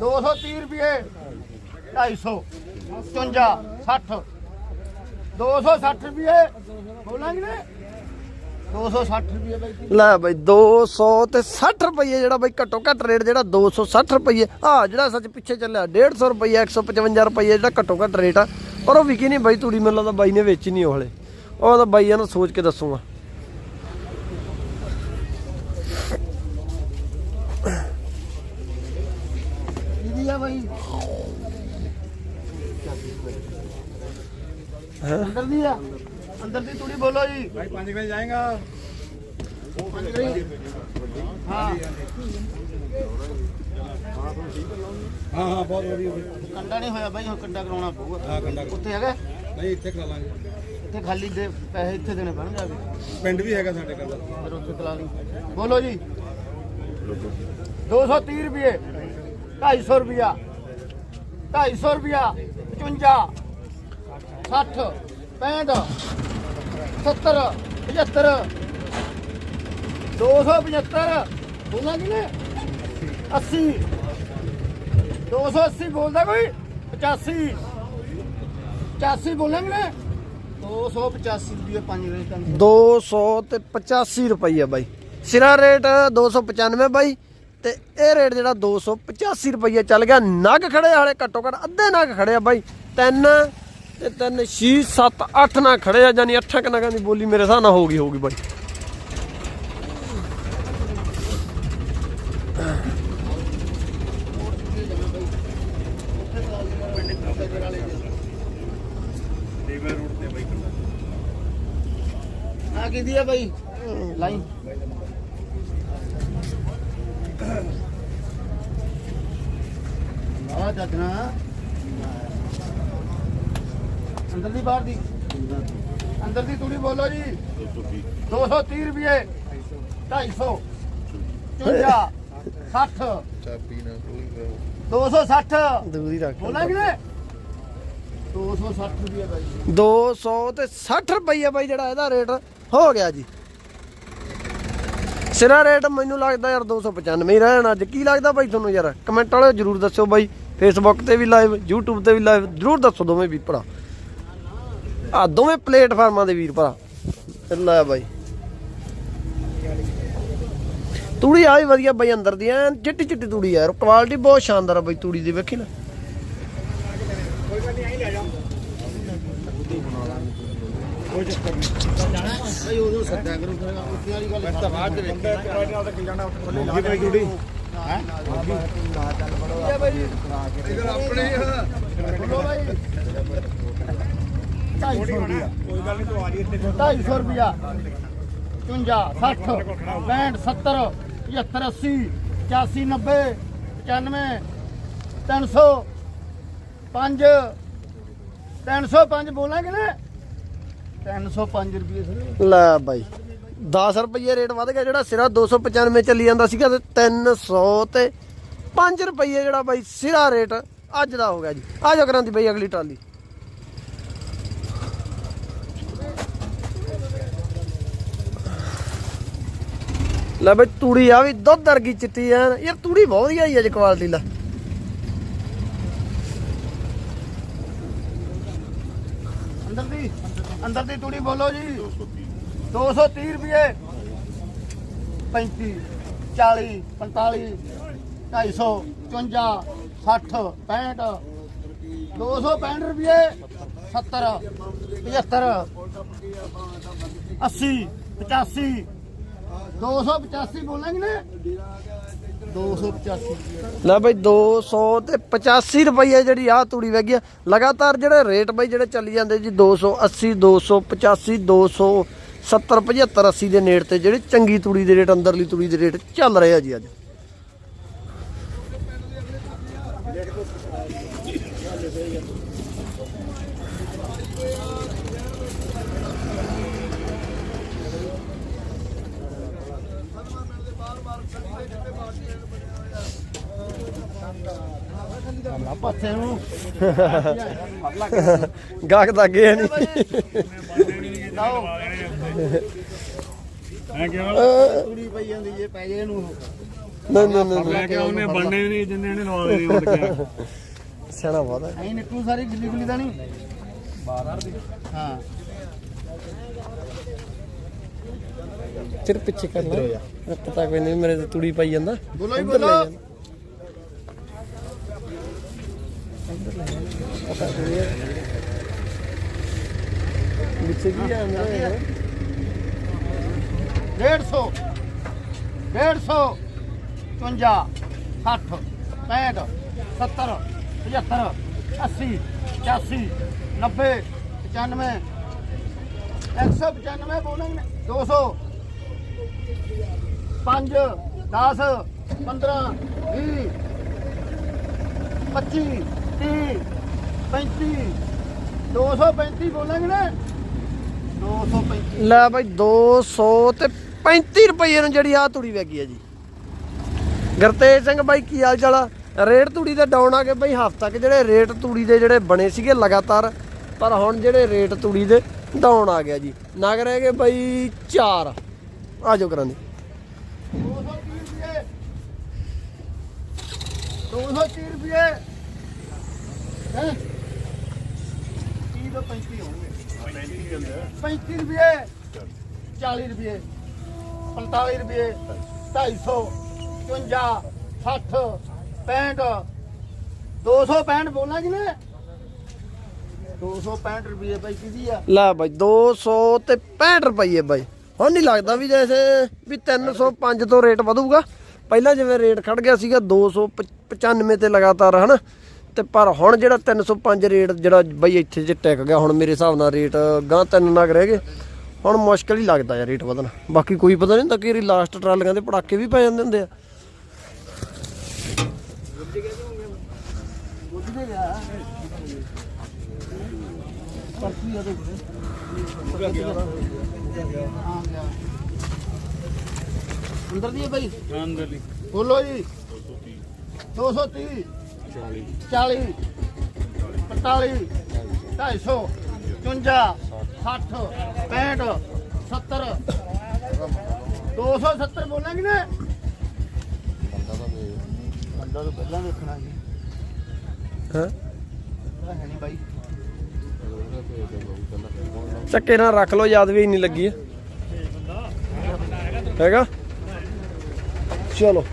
230 ਰੁਪਏ। 250 55 60 260 ਰੁਪਏ। ਬੋਲਾਂਗੇ ਨੇ। 260 ਰੁਪਏ ਬਾਈ ਲੈ ਬਾਈ 200 ਤੇ 60 ਰੁਪਏ ਜਿਹੜਾ ਬਾਈ ਘੱਟੋ ਘੱਟ ਰੇਟ ਜਿਹੜਾ 260 ਰੁਪਏ ਆ ਜਿਹੜਾ ਸੱਚ ਪਿੱਛੇ ਚੱਲਿਆ 150 ਰੁਪਏ 155 ਰੁਪਏ ਜਿਹੜਾ ਘੱਟੋ ਘੱਟ ਰੇਟ ਆ। ਪਰ ਉਹ ਵਿਕੀ ਨਹੀਂ ਬਾਈ ਤੂੜੀ ਮੈਨੂੰ ਲੱਗਦਾ ਬਾਈ ਨੇ ਵੇਚੀ ਨਹੀਂ ਉਹ ਹਲੇ। ਉਹ ਤਾਂ ਬਾਈ ਇਹਨਾਂ ਸੋਚ ਕੇ ਦੱਸੂਗਾ। ਦੀ ਆ ਬਾਈ। ਅੰਦਰ ਦੀ ਆ। ਅੰਦਰ ਦੀ ਤੂੜੀ ਬੋਲੋ ਜੀ। ਭਾਈ ਪੰਜ ਗਾਂ ਜਾਏਗਾ। ਹਾਂ। ਹਾਂ ਹਾਂ ਬਹੁਤ ਵਧੀਆ ਕੰਡਾ ਨਹੀਂ ਹੋਇਆ ਬਾਈ ਹੁਣ ਕੰਡਾ ਕਰਾਉਣਾ ਪਊਗਾ। ਹਾਂ ਕੰਡਾ ਉੱਥੇ ਹੈਗਾ? ਨਹੀਂ ਇੱਥੇ ਕਰਾ ਲਾਂਗੇ। ਇੱਥੇ ਖਾਲੀ ਦੇ ਪੈਸੇ ਇੱਥੇ ਦੇਣੇ ਪੈਣਗੇ ਅੱਗੇ। ਪਿੰਡ ਵੀ ਹੈਗਾ ਸਾਡੇ ਕੋਲ। ਫਿਰ ਉੱਥੇ ਕਰਾ ਲਈ। ਬੋਲੋ ਜੀ। 230 ਰੁਪਏ 250 ਰੁਪਿਆ 250 ਰੁਪਿਆ 55 60 65 70 75 275 ਬੋਲਾਂ ਕਿ ਨੇ 80 280 ਬੋਲਦਾ ਕੋਈ? 85 85 ਬੋਲਾਂਗੇ ਨੇ 285 ਰੁਪਏ 5 ਵਜੇ ਤੱਕ। 200 ਤੇ 85 ਰੁਪਏ ਬਾਈ। ਸਿਰਾ ਰੇਟ 295 ਬਾਈ ਤੇ ਇਹ ਰੇਟ ਜਿਹੜਾ 285 ਰੁਪਏ ਚੱਲ ਗਿਆ। ਨਗ ਖੜੇ ਹਾਲੇ ਘੱਟੋ ਘੱਟ ਅੱਧੇ ਨਗ ਖੜੇ ਆ ਬਾਈ। ਤਿੰਨ ਤੇ ਤਿੰਨ 6 7 8 ਨਗ ਖੜੇ ਆ ਜਾਨੀ 8 ਨਗਾਂ ਦੀ ਬੋਲੀ ਮੇਰੇ ਹਿਸਾਬ ਨਾਲ ਹੋ ਗਈ ਹੋਊਗੀ ਬਾਈ। ਆ ਕਿਹਦੀ ਆ ਬਾਈ? ਲਾਈਨ। ਆ ਜੱਜਣਾ ਅੰਦਰ ਦੀ ਬਾਹਰ ਦੀ। ਅੰਦਰ ਦੀ ਤੂੜੀ ਬੋਲੋ ਜੀ। 230 ਰੁਪਏ 250 50 60 260 ਦੂਰੀ ਰੱਖ ਬੋਲਾਂਗੇ ਨੇ 260 ਰੁਪਏ ਬਾਈ 200 ਤੇ 60 ਰੁਪਏ ਬਾਈ ਜਿਹੜਾ ਇਹਦਾ ਰੇਟ ਹੋ ਗਿਆ ਜੀ। ਸਿਰਾ ਰੇਟ ਮੈਨੂੰ ਲੱਗਦਾ ਯਾਰ 295 ਹੀ ਰਹਿਣਾ ਅੱਜ। ਕੀ ਲੱਗਦਾ ਬਾਈ ਤੁਹਾਨੂੰ ਯਾਰ? ਕਮੈਂਟ ਵਾਲੇ ਜਰੂਰ ਦੱਸਿਓ ਬਾਈ। ਫੇਸਬੁੱਕ ਤੇ ਵੀ ਲਾਈਵ YouTube ਤੇ ਵੀ ਲਾਈਵ ਜਰੂਰ ਦੱਸੋ ਦੋਵੇਂ ਵੀ ਭਰਾ। ਆ ਦੋਵੇਂ ਪਲੇਟਫਾਰਮਾਂ ਦੇ ਵੀਰ ਭਰਾ। ਲੈ ਬਾਈ? ਤੂੜੀ ਆ ਵੀ ਵਧੀਆ ਬਾਈ ਅੰਦਰ ਦੀ ਐਨ ਚਿੱਟੀ ਚਿੱਟੀ ਤੂੜੀ ਯਾਰ ਕੁਆਲਿਟੀ ਬਹੁਤ ਸ਼ਾਨਦਾਰ ਆ ਬਾਈ ਤੂੜੀ ਦੀ ਵੇਖੀ ਨਾ। ਬਈ ਉਦੋਂ ਸੱਦਿਆ ਕਰੋ ਫਿਰ ਉੱਥੇ ਵਾਲੀ ਗੱਲ ਤਾਂ ਬਾਅਦ ਦੇ ਵਿੱਚ ਨਾਲ ਤਾਂ ਕੀ ਜਾਣਾ ਉੱਥੇ ਖੋਲੀ ਲਾ ਦੇ ਜੁੜੀ ਇਧਰ ਆਪਣੇ ਬੋਲੋ ਬਾਈ। 250 ਰੁਪਿਆ ਕੋਈ ਗੱਲ ਨਹੀਂ ਤੂੰ ਆ ਜੀ ਇੱਥੇ 250 ਰੁਪਿਆ 55 60 65 70 75 80 85 90 95 300 5 305 ਬੋਲਾਂਗੇ ਨਾ 305 ਰੁਪਏ ਸਰ। ਲੈ ਬਾਈ 10 ਰੁਪਏ ਰੇਟ ਵੱਧ ਗਿਆ ਜਿਹੜਾ ਸਿਰਾ 295 ਚੱਲੀ ਜਾਂਦਾ ਸੀਗਾ ਤੇ 300 ਤੇ 5 ਰੁਪਏ ਜਿਹੜਾ ਬਾਈ ਸਿਰਾ ਰੇਟ ਅੱਜ ਦਾ ਹੋ ਗਿਆ ਜੀ। ਆ ਜਾ ਕਰਾਂ ਦੀ ਬਾਈ ਅਗਲੀ ਟਰਾਲੀ। ਲੈ ਬਈ ਤੂੜੀ ਆ ਵੀ, ਦੁੱਧ ਵਰਗੀ ਚਿੱਟੀ ਐ। ਯਾਰ ਤੂੜੀ ਬਹੁਤ ਵਧੀਆ ਹੀ ਅੱਜ ਕੁਆਲਿਟੀ ਲਾ। ਅੰਦਰ ਦੀ ਅੰਦਰ ਦੀ ਤੂੜੀ ਬੋਲੋ ਜੀ। 230 ਰੁਪਏ। 35 40 45 250 54 60 65 265 ਰੁਪਏ 70 75 80 85 285 ਬੋਲਾਂਗੇ ਨਾ। 285 ਲੈ ਬਈ 200 ਤੇ 85 ਰੁਪਏ ਜਿਹੜੀ ਆ ਤੂੜੀ ਵਗੀ ਆ। ਲਗਾਤਾਰ ਜਿਹੜੇ ਰੇਟ ਬਈ ਜਿਹੜੇ ਚੱਲੀ ਜਾਂਦੇ ਜੀ 280 285 270 75 80 ਦੇ ਨੇੜ ਤੇ ਜਿਹੜੇ ਚੰਗੀ ਤੂੜੀ ਦੇ ਰੇਟ, ਅੰਦਰਲੀ ਤੂੜੀ ਦੇ ਰੇਟ ਚੱਲ ਰਹੇ ਆ ਜੀ ਅੱਜ। ਪਾਸੇ ਨੂੰ ਗਾਹਕ ਤਾਂ ਅੱਗੇ ਨਹੀਂ। ਲਾਓ ਮੈਂ ਕਿਹਾ ਤੂੜੀ ਪਈ ਜਾਂਦੀ ਜੇ ਪੈ ਜੇ ਇਹਨੂੰ। ਨਹੀਂ ਨਹੀਂ ਨਹੀਂ ਮੈਂ ਕਿਹਾ ਉਹਨੇ ਬਣਨੇ ਨਹੀਂ ਜਿੰਨੇ ਇਹਨੇ ਲਵਾ ਦੇਣੇ ਕਿਹਾ। ਸਿਆਣਾ ਬਹੁਤ ਹੈ। ਐਂ ਨਿਕਲੂ ਸਾਰੀ ਗਿੱਲੀ ਗੁੱਲੀ ਦਾ ਨਹੀਂ? 12 ਦੀ। ਹਾਂ। ਚਿਰ ਪਿੱਛੇ ਕਰ ਲੈ। ਪਤਾ ਕੋਈ ਨਹੀਂ ਮੇਰੇ ਤੇ ਤੂੜੀ ਪਾਈ ਜਾਂਦਾ। ਬੋਲੋ ਜੀ ਇੱਧਰ ਲੈ ਬੋਲੋ ਜਾਂਦਾ। ਪਤਾ ਕੋਈ ਹੈ ਵਿੱਚ ਕੀ ਆ ਅੰਦਰ ਯਾਰ 150 150 55 60 65 70 75 80 85 90 95 195 ਬੋਲਾਂਗੇ 200 5 10 15 20 25 30 35 235 ਬੋਲਾਂਗੇ ਨਾ। 235 ਲੈ ਬਾਈ 200 ਤੇ 35 ਰੁਪਏ ਨੂੰ ਜਿਹੜੀ ਆ ਤੂੜੀ ਵਗੀ ਆ ਜੀ। ਗੁਰਤੇਜ ਸਿੰਘ ਬਾਈ ਕੀ ਹਾਲ ਚਾਲ ਆ? ਰੇਟ ਤੂੜੀ ਦੇ ਡਾਊਨ ਆ ਗਏ ਬਾਈ ਹਫ਼ਤਾ ਕਿ ਜਿਹੜੇ ਰੇਟ ਤੂੜੀ ਦੇ ਜਿਹੜੇ ਬਣੇ ਸੀਗੇ ਲਗਾਤਾਰ ਪਰ ਹੁਣ ਜਿਹੜੇ ਰੇਟ ਤੂੜੀ ਦੇ ਡਾਊਨ ਆ ਗਿਆ ਜੀ। ਨਗ ਰਹਿ ਗਏ ਬਾਈ 4 ਆ ਜਾਓ ਕਰਾਂ ਦੀ 230 ਰੁਪਏ ਹੈ 30 ਤੋਂ 35 ਹੋਣਗੇ 35 ਰੁਪਏ 40 ਰੁਪਏ 45 ਰੁਪਏ 250 55 60 65 265 ਬੋਲਾਂਗੇ ਨਾ 265 ਰੁਪਏ ਭਾਈ ਕਿਹਦੀ ਆ? ਲੈ ਬਾਈ 200 ਤੇ 65 ਰੁਪਏ ਬਾਈ। ਹੁਣ ਨਹੀਂ ਲੱਗਦਾ ਵੀ ਜੈਸੇ ਵੀ 305 ਤੋਂ ਰੇਟ ਵਧੂਗਾ। ਪਹਿਲਾਂ ਜਿਵੇਂ ਰੇਟ ਖੜ ਗਿਆ ਸੀਗਾ 295 ਤੇ ਲਗਾਤਾਰ, ਹਨਾ? ਤੇ ਪਰ ਹੁਣ ਜਿਹੜਾ 305 ਰੇਟ ਜਿਹੜਾ ਬਾਈ ਇੱਥੇ ਜੇ ਟਿਕ ਗਿਆ ਹੁਣ ਮੇਰੇ ਹਿਸਾਬ ਨਾਲ ਰੇਟ ਗਾਂ ਤਿੰਨ ਨਗ ਰਹਿ ਗਏ। ਹੁਣ ਮੁਸ਼ਕਲ ਹੀ ਲੱਗਦਾ ਯਾਰ ਰੇਟ ਵਧਣਾ। ਬਾਕੀ ਕੋਈ ਪਤਾ ਨਹੀਂ ਹੁੰਦਾ ਕਿ ਲਾਸਟ ਟਰਾਲੀਆਂ ਦੇ ਪੜਾਕੇ ਵੀ ਪੈ ਜਾਂਦੇ ਹੁੰਦੇ ਆ। ਦੇ ਅੰਦਰ ਦੀ ਹੈ ਭਾਈ ਅੰਦਰ ਲਈ ਬੋਲੋ ਜੀ। 230 40 40 45 250 55 60 65 70 270 ਬੋਲਾਂਗੇ ਨਾ? ਬੰਦਾ ਤਾਂ ਪਹਿਲਾਂ ਦੇਖਣਾ ਜੀ। ਹਾਂ? ਹੈ ਨਹੀਂ ਬਾਈ। ਚੱਕੇ ਨਾਲ ਰੱਖ ਲਓ ਯਾਦ ਵੀ ਨਹੀਂ ਲੱਗੀ ਹੈ ਹੈਗਾ? ਚਲੋ।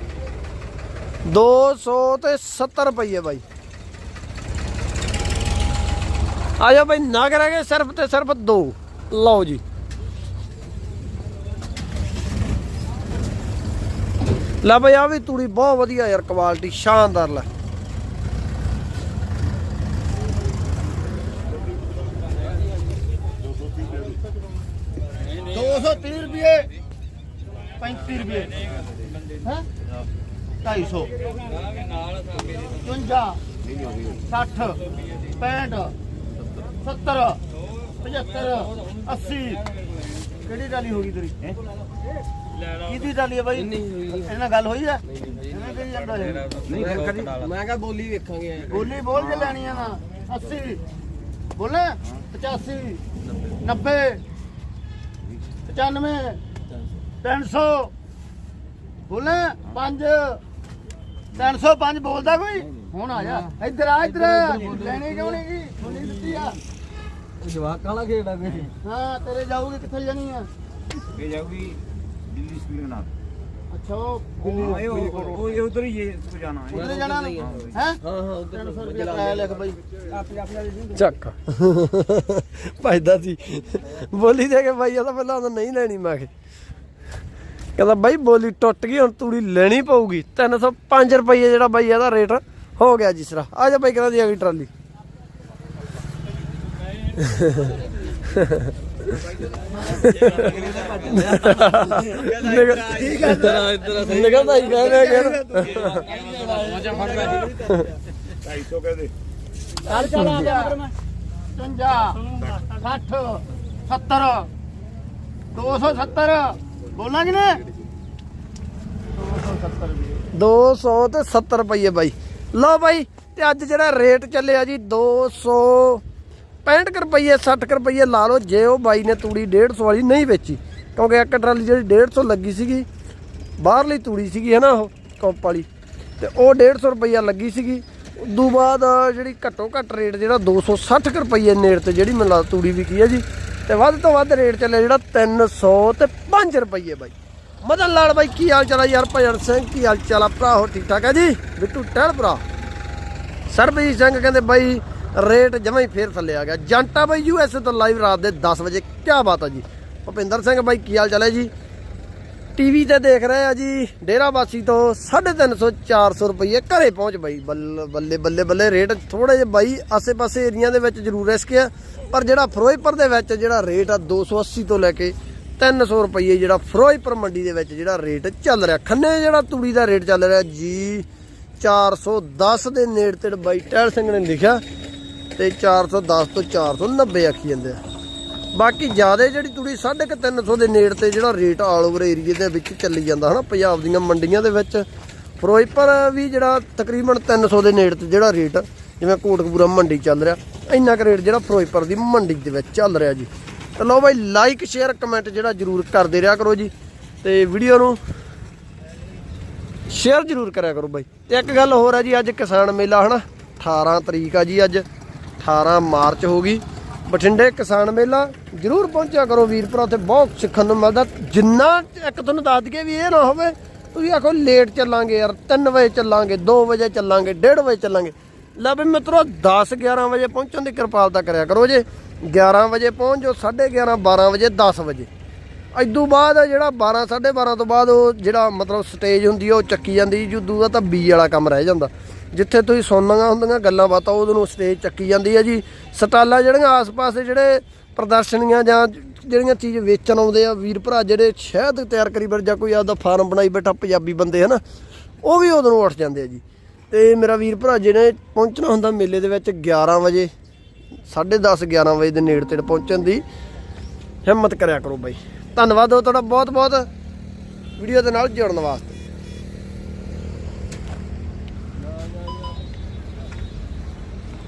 200 ਤੇ 70 ਰੁਪਏ ਬਾਈ ਆ ਜਾ ਬਾਈ ਨਾ ਕਰਾਂਗੇ ਸਿਰਫ ਤੇ ਸਿਰਫ ਦੋ ਲਓ ਜੀ ਲੈ ਬਈ ਆ ਵੀ ਤੂੜੀ ਬਹੁਤ ਵਧੀਆ ਯਾਰ ਕੁਆਲਿਟੀ ਸ਼ਾਨਦਾਰ ਲੈ ਦੋ ਸੌ ਤੀਹ ਰੁਪਏ 35 ਰੁਪਏ ਹੈ 250 55 60 65 70 75 80 ਕਿਹੜੀ ਟਰਾਲੀ ਹੋ ਗਈ ਤੇਰੀ? ਕਿਹਦੀ ਟਰਾਲੀ ਹੈ ਬਾਈ? ਇਹਨਾਂ ਨਾਲ ਗੱਲ ਹੋਈ ਹੈ ਐਵੇਂ ਕਹੀ ਜਾਂਦਾ ਇਹ ਮੈਂ ਕਿਹਾ ਬੋਲੀ ਵੇਖਾਂਗੇ। ਬੋਲੀ ਬੋਲ ਕੇ ਲੈਣੀ ਆ ਨਾ 80 ਬੋਲੇ। 85 90 95 300 ਬੋਲੇ। 5 305 ਬੋਲਦਾ ਕੋਈ? ਹੁਣ ਆ ਜਾ। ਇੱਧਰ ਆ ਇੱਧਰ। ਲੈਣੀ ਕਿਉਂ ਨਹੀਂ ਗਈ ਸੁਣੀ ਦਿੱਤੀ ਆ। ਜਵਾਕ ਕਾਲਾ ਖੇਡਦਾ ਕੋਈ ਹਾਂ ਤੇਰੇ ਜਾਊਗੀ ਕਿੱਥੇ ਜਾਣੀ ਆ? ਇਹ ਜਾਊਗੀ ਦਿੱਲੀ ਸਪੀਡ ਨਾਲ। ਅੱਛਾ ਉਹ ਉਹ ਉਧਰ ਹੀ ਇਹ ਜਾਣਾ ਹੈ। ਕਿੱਥੇ ਜਾਣਾ ਹੈ ਹਾਂ। ਹਾਂ? 300 ਰੁਪਏ ਕਿਰਾਇਆ ਲਿਖ ਬਾਈ। ਚੱਕ। ਭਜਦਾ ਸੀ ਬੋਲੀ ਦੇ ਕੇ ਬਾਈ ਇਹ ਤਾਂ ਪਹਿਲਾਂ ਨਹੀਂ ਲੈਣੀ ਮੈਂ ਕਿ ਕਹਿੰਦਾ ਬਾਈ ਬੋਲੀ ਟੁੱਟ ਗਈ ਹੁਣ ਤੂੜੀ ਲੈਣੀ ਪਊਗੀ। 305 ਰੁਪਏ ਜਿਹੜਾ ਬਾਈ ਇਹਦਾ ਰੇਟ ਹੋ ਗਿਆ ਜਿਸ ਤਰ੍ਹਾਂ ਆ ਜਾ ਬਾਈ ਕਹਿੰਦਾ ਦੀ ਆ ਗਈ ਟਰਾਲੀ ਨਿਕਲਦਾ ਹੀ ਕਹਿੰਦਾ ਯਾਰ 250 ਕਹਦੇ ਚੱਲ ਚੱਲ ਆ ਜਾ 50 60 70 270 ਬੋਲਾਂ ਕਿ 270 ਤੇ 70 ਰੁਪਏ ਬਾਈ। ਲਓ ਬਾਈ, ਤੇ ਅੱਜ ਜਿਹੜਾ ਰੇਟ ਚੱਲਿਆ ਜੀ 265 ਰੁਪਏ 60 ਰੁਪਏ ਲਾ ਲਓ, ਜੇ ਉਹ ਬਾਈ ਨੇ ਤੂੜੀ 150 ਵਾਲੀ ਨਹੀਂ ਵੇਚੀ। ਕਿਉਂਕਿ ਇੱਕ ਟਰਾਲੀ ਜਿਹੜੀ 150 ਲੱਗੀ ਸੀਗੀ, ਬਾਹਰਲੀ ਤੂੜੀ ਸੀਗੀ ਹੈ ਨਾ ਉਹ, ਕੰਪ ਵਾਲੀ। ਤੇ ਉਹ 150 ਰੁਪਈਆ ਲੱਗੀ ਸੀਗੀ। ਉਦੋਂ ਬਾਅਦ ਜਿਹੜੀ ਘੱਟੋ ਘੱਟ ਰੇਟ ਜਿਹੜਾ 260 ਕੁ ਰੁਪਈਏ ਨੇੜ ਤੇ ਜਿਹੜੀ ਮੈਨੂੰ ਲੱਗਦਾ ਤੂੜੀ ਵਿਕੀ ਹੈ ਜੀ। ਤੇ ਵੱਧ ਤੋਂ ਵੱਧ ਰੇਟ ਚੱਲਿਆ ਜਿਹੜਾ 300 ਤੇ 5 ਰੁਪਈਏ ਬਾਈ। ਮਦਨ ਲਾਲ ਬਾਈ, ਕੀ ਹਾਲ ਚਾਲ ਆ ਯਾਰ ਭਜਨ ਸਿੰਘ? ਕੀ ਹਾਲ ਚਾਲ ਆ ਭਰਾ? ਹੋ ਠੀਕ ਠਾਕ ਹੈ ਜੀ? ਬਿੱਟੂ ਟਹਿਲ ਭਰਾ। ਸਰਬਜੀਤ ਸਿੰਘ ਕਹਿੰਦੇ ਬਾਈ, ਰੇਟ ਜਮਾਂ ਹੀ ਫੇਰ ਥੱਲੇ ਆ ਗਿਆ। ਜੰਟਾ ਬਾਈ ਯੂਐਸਏ ਤੋਂ ਲਾਈਵ ਰਾਤ ਦੇ 10 ਵਜੇ। ਕੀ ਬਾਤ ਆ ਜੀ। ਭੁਪਿੰਦਰ ਸਿੰਘ ਬਾਈ, ਕੀ ਹਾਲ ਚਾਲ ਹੈ ਜੀ? ਟੀਵੀ ਤੇ ਦੇਖ ਰਹੇ ਆ ਜੀ, ਡੇਰਾ ਬਾਸੀ ਤੋਂ 350 400 ਰੁਪਏ ਘਰੇ ਪਹੁੰਚ ਬਾਈ। ਬੱਲ- ਬੱਲੇ ਬੱਲੇ ਬੱਲੇ ਰੇਟ ਥੋੜੇ ਜਿਹਾ ਬਾਈ, ਆਸੇ-ਪਾਸੇ ਏਰੀਆ ਦੇ ਵਿੱਚ ਜ਼ਰੂਰ ਰਿਸਕ ਆ, ਪਰ ਜਿਹੜਾ ਫਿਰੋਜ਼ਪੁਰ ਦੇ ਵਿੱਚ ਜਿਹੜਾ ਰੇਟ ਆ 280 ਤੋਂ ਲੈ ਕੇ 300 ਰੁਪਏ ਜਿਹੜਾ ਫਿਰੋਜ਼ਪੁਰ ਮੰਡੀ ਦੇ ਵਿੱਚ ਜਿਹੜਾ ਰੇਟ ਚੱਲ ਰਿਹਾ। ਖੰਨੇ ਜਿਹੜਾ ਤੂੜੀ ਦਾ ਰੇਟ ਚੱਲ ਰਿਹਾ ਜੀ 410 ਦੇ ਨੇੜੇ ਤੇ ਬਾਈ, ਟਹਿਲ ਸਿੰਘ ਨੇ ਲਿਖਿਆ ਤੇ 410 ਤੋਂ 490 ਆਖੀ ਜਾਂਦੇ ਆ। ਬਾਕੀ ਜ਼ਿਆਦਾ ਜਿਹੜੀ ਤੂੜੀ 350 ਦੇ ਨੇੜ ਤੇ ਜਿਹੜਾ ਰੇਟ ਆਲ ਓਵਰ ਏਰੀਏ ਦੇ ਵਿੱਚ ਚੱਲੀ ਜਾਂਦਾ ਹਨਾ, ਪੰਜਾਬ ਦੀਆਂ ਮੰਡੀਆਂ ਦੇ ਵਿੱਚ। ਫਿਰੋਜ਼ਪੁਰ ਵੀ ਜਿਹੜਾ ਤਕਰੀਬਨ 300 ਦੇ ਨੇੜ ਤੇ ਜਿਹੜਾ ਰੇਟ, ਜਿਵੇਂ ਕੋਟਕਪੂਰਾ ਮੰਡੀ ਚੱਲ ਰਿਹਾ, ਇੰਨਾ ਕੁ ਰੇਟ ਜਿਹੜਾ ਫਿਰੋਜ਼ਪੁਰ ਦੀ ਮੰਡੀ ਦੇ ਵਿੱਚ ਚੱਲ ਰਿਹਾ ਜੀ। ਤੇ ਲਓ ਬਾਈ ਲਾਈਕ ਸ਼ੇਅਰ ਕਮੈਂਟ ਜਿਹੜਾ ਜਰੂਰ ਕਰਦੇ ਰਿਹਾ ਕਰੋ ਜੀ। ਤੇ ਵੀਡੀਓ ਨੂੰ ਸ਼ੇਅਰ ਜਰੂਰ ਕਰਿਆ ਕਰੋ ਬਾਈ। ਤੇ ਇੱਕ ਗੱਲ ਹੋਰ ਹੈ ਜੀ, ਅੱਜ ਕਿਸਾਨ ਮੇਲਾ ਹਨਾ 18 ਤਰੀਕ ਆ ਜੀ ਅੱਜ 18 ਮਾਰਚ ਹੋ ਗਈ। ਬਠਿੰਡੇ ਕਿਸਾਨ ਮੇਲਾ, ਜਰੂਰ ਪਹੁੰਚਿਆ ਕਰੋ ਵੀਰ ਭਰਾ ਉੱਥੇ ਬਹੁਤ ਸਿੱਖਣ ਨੂੰ ਮਿਲਦਾ। ਜਿੰਨਾ ਇੱਕ ਤੁਹਾਨੂੰ ਦੱਸ ਦਈਏ ਵੀ ਇਹ ਨਾ ਹੋਵੇ, ਤੁਸੀਂ ਆਖੋ ਲੇਟ ਚੱਲਾਂਗੇ ਯਾਰ 3 ਵਜੇ ਚੱਲਾਂਗੇ 2 ਵਜੇ ਚੱਲਾਂਗੇ 1:30 ਵਜੇ ਚੱਲਾਂਗੇ। ਲੈ ਵੀ ਮਿੱਤਰੋ 10 11 ਵਜੇ ਪਹੁੰਚਣ ਦੀ ਕਿਰਪਾਲਤਾ ਕਰਿਆ ਕਰੋ ਜੇ। 11 ਵਜੇ ਪਹੁੰਚ ਜਾਓ 11:30 12 ਵਜੇ 10 ਵਜੇ। ਇਦੋਂ ਬਾਅਦ ਜਿਹੜਾ 12 12:30 ਤੋਂ ਬਾਅਦ ਉਹ ਜਿਹੜਾ ਮਤਲਬ ਸਟੇਜ ਹੁੰਦੀ ਆ, ਉਹ ਚੱਕੀ ਜਾਂਦੀ ਜੀ ਦਾ ਤਾਂ ਬੀ ਵਾਲਾ ਕੰਮ ਰਹਿ ਜਾਂਦਾ। ਜਿੱਥੇ ਤੁਸੀਂ ਸੁਣਨੀਆਂ ਹੁੰਦੀਆਂ ਗੱਲਾਂ ਬਾਤਾਂ ਉਦੋਂ ਨੂੰ ਸਟੇਜ ਚੱਕੀ ਜਾਂਦੀ ਹੈ ਜੀ। ਸਟਾਲਾਂ ਜਿਹੜੀਆਂ ਆਸ-ਪਾਸ ਦੇ ਜਿਹੜੇ ਪ੍ਰਦਰਸ਼ਨੀਆਂ ਜਾਂ ਜਿਹੜੀਆਂ ਚੀਜ਼ ਵੇਚਣ ਆਉਂਦੇ ਆ, ਵੀਰ ਭਰਾ ਜਿਹੜੇ ਸ਼ਹਿਦ ਤਿਆਰ ਕਰੀ ਬੈਠ ਜਾਂ ਕੋਈ ਆਪਦਾ ਫਾਰਮ ਬਣਾਈ ਬੈਠਾ ਪੰਜਾਬੀ ਬੰਦੇ, ਹਨਾ, ਉਹ ਵੀ ਉਦੋਂ ਨੂੰ ਉੱਠ ਜਾਂਦੇ ਆ ਜੀ। ਤੇ ਮੇਰਾ ਵੀਰ ਭਰਾ ਜਿਹਨੇ ਪਹੁੰਚਣਾ ਹੁੰਦਾ ਮੇਲੇ ਦੇ ਵਿੱਚ 11 ਵਜੇ 10:30 11 ਵਜੇ ਦੇ ਨੇੜੇ ਤੇੜ ਪਹੁੰਚਣ ਦੀ ਹਿੰਮਤ ਕਰਿਆ ਕਰੋ ਬਾਈ। ਧੰਨਵਾਦ ਹੋ ਤੁਹਾਡਾ ਬਹੁਤ ਬਹੁਤ ਵੀਡੀਓ ਦੇ ਨਾਲ ਜੁੜਨ ਵਾਸਤੇ।